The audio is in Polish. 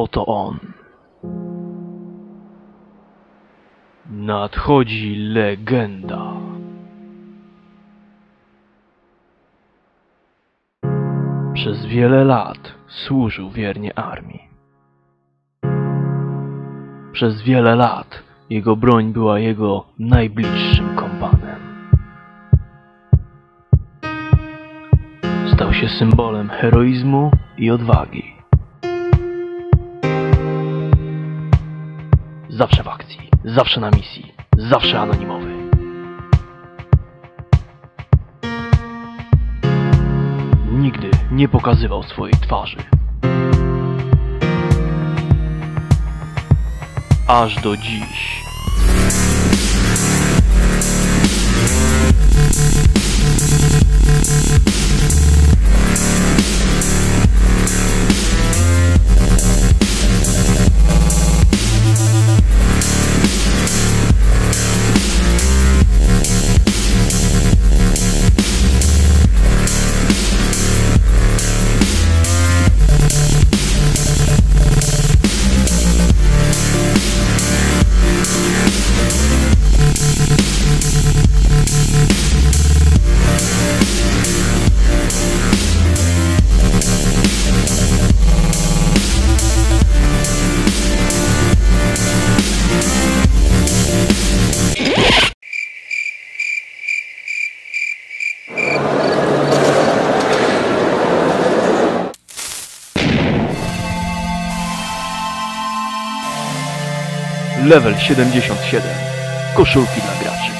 Oto on. Nadchodzi legenda. Przez wiele lat służył wiernie armii. Przez wiele lat jego broń była jego najbliższym kompanem. Stał się symbolem heroizmu i odwagi. Zawsze na misji, zawsze anonimowy. Nigdy nie pokazywał swojej twarzy. Aż do dziś. Level 77. Koszulki dla graczy.